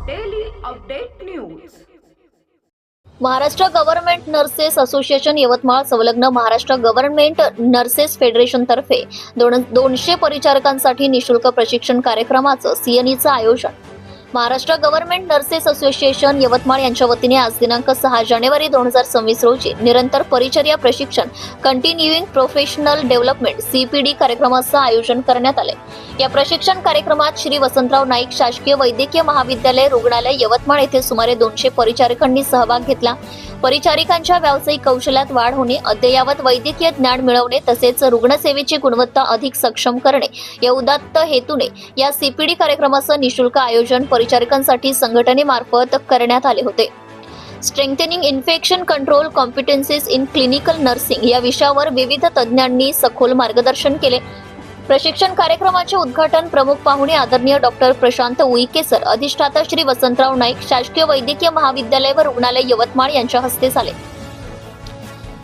Update news Maharashtra government nurses association Yavatmal संलग्न Maharashtra government nurses federation तर्फे दोन दोनशे परिचारकांसाठी निशुल्क प्रशिक्षण कार्यक्रमाचं सीएनईचं आयोजन. Maharashtra government nurses association Yavatmal यांच्या वतीने आज दिनांक सहा जानेवारी दोन हजार सव्वीस रोजी निरंतर परिचर्या प्रशिक्षण कंटिन्युईंग प्रोफेशनल डेव्हलपमेंट सीपीडी कार्यक्रमाचं आयोजन करण्यात आले. या प्रशिक्षण कार्यक्रमात श्री वसंतराव नाईक शासकीय वैद्यकीय महाविद्यालय रुग्णालय यवतमाळ येथे सुमारे दोनशे परिचारकांनी सहभाग घेतला. परिचारिकांच्या व्यावसायिक कौशल्यात वाढ होणे अद्ययावत वैद्यकीय ज्ञान मिळवणे तसेच रुग्णसेवेची गुणवत्ता अधिक सक्षम करणे या उदात्त हेतूने या सीपीडी कार्यक्रमाचं निशुल्क आयोजन परिचारिकांसाठी संघटनेमार्फत करण्यात आले होते. Strengthening infection control competencies in clinical nursing या विषयावर विविध तज्ज्ञांनी सखोल मार्गदर्शन केले. प्रशिक्षण कार्यक्रमाचे उद्घाटन प्रमुख पाहुणे आदरणीय डॉक्टर प्रशांत उईके सर अधिष्ठाता श्री वसंतराव नाईक शासकीय वैद्यकीय महाविद्यालय व रुग्णालय यवतमाळ यांच्या हस्ते झाले.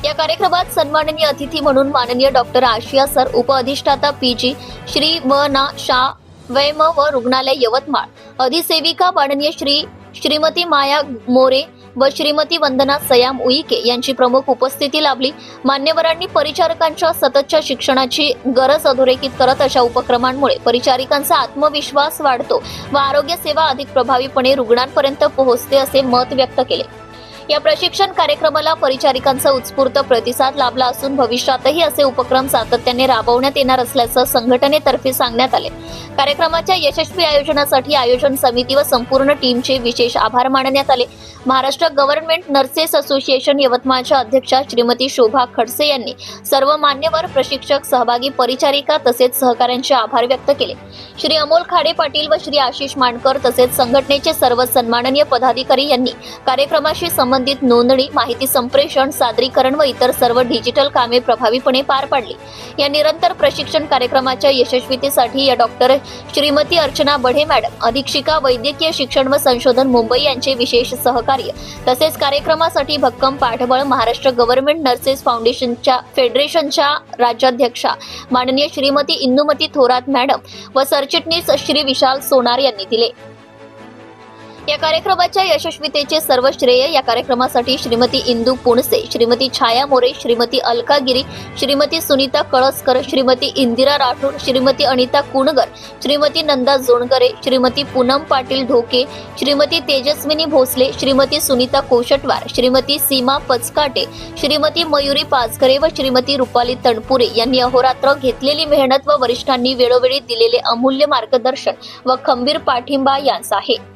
या कार्यक्रमात सन्माननीय अतिथी म्हणून माननीय डॉक्टर आशिया सर उपअधिष्ठाता पी जी श्री व ना शा वैम व रुग्णालय यवतमाळ अधिसेविका माननीय श्री श्रीमती माया मोरे व श्रीमती वंदना सयाम उईके यांची प्रमुख उपस्थिती लाभली. मान्यवरांनी परिचारकांच्या सततच्या शिक्षणाची गरज अधोरेखित करत अशा उपक्रमांमुळे परिचारिकांचा आत्मविश्वास वाढतो व आरोग्य सेवा अधिक प्रभावीपणे रुग्णांपर्यंत पोहोचते असे मत व्यक्त केले. या प्रशिक्षण कार्यक्रमाला परिचारिकांचा उत्स्फूर्त प्रतिसाद लाभला असून भविष्यातही असे उपक्रम सातत्याने राबवण्यात येणार असल्याचं संघटनेतर्फे सांगण्यात आले. कार्यक्रमाच्या यशस्वी आयोजनासाठी आयोजन समिती व संपूर्ण टीमचे विशेष आभार मानण्यात आले. महाराष्ट्र गव्हर्नमेंट नर्सेस असोसिएशन यवतमाळच्या अध्यक्षा श्रीमती शोभा खडसे यांनी सर्व मान्यवर प्रशिक्षक सहभागी परिचारिका तसेच सहकाऱ्यांचे आभार व्यक्त केले. श्री अमोल खाडे पाटील व श्री आशिष मांडकर तसेच संघटनेचे सर्व सन्माननीय पदाधिकारी यांनी कार्यक्रमाशी संबंधित संबंधित नोंदणी माहिती संप्रेषण सादरीकरण व इतर सर्व डिजिटल कामे प्रभावीपणे पार पाडली. या निरंतर प्रशिक्षण कार्यक्रमाच्या यशस्वीतेसाठी या डॉक्टर श्रीमती अर्चना बढे मॅडम अधीक्षिका वैद्यकीय शिक्षण व संशोधन मुंबई यांचे विशेष सहकार्य तसेच कार्यक्रमासाठी भक्कम पाठबळ महाराष्ट्र गव्हर्नमेंट नर्सेस फाउंडेशनच्या फेडरेशनच्या राज्याध्यक्षा माननीय श्रीमती इंदुमती थोरात मॅडम व सरचिटणीस श्री विशाल सोनार यांनी दिले. या कार्यक्रमाच्या यशस्वीतेचे सर्व श्रेय या कार्यक्रमासाठी श्रीमती इंदू पुणसे श्रीमती छाया मोरे श्रीमती अलका गिरी श्रीमती सुनीता कळसकर श्रीमती इंदिरा राठोड श्रीमती अनिता कुणगर श्रीमती नंदा जोणगरे श्रीमती पूनम पाटील ढोके श्रीमती तेजस्विनी भोसले श्रीमती सुनीता कोशटवार श्रीमती सीमा पचकाटे श्रीमती मयुरी पाचघरे व श्रीमती रुपाली तणपुरे यांनी अहोरात्र घेतलेली मेहनत व वरिष्ठांनी वेळोवेळी दिलेले अमूल्य मार्गदर्शन व खंबीर पाठिंबा यांचा आहे.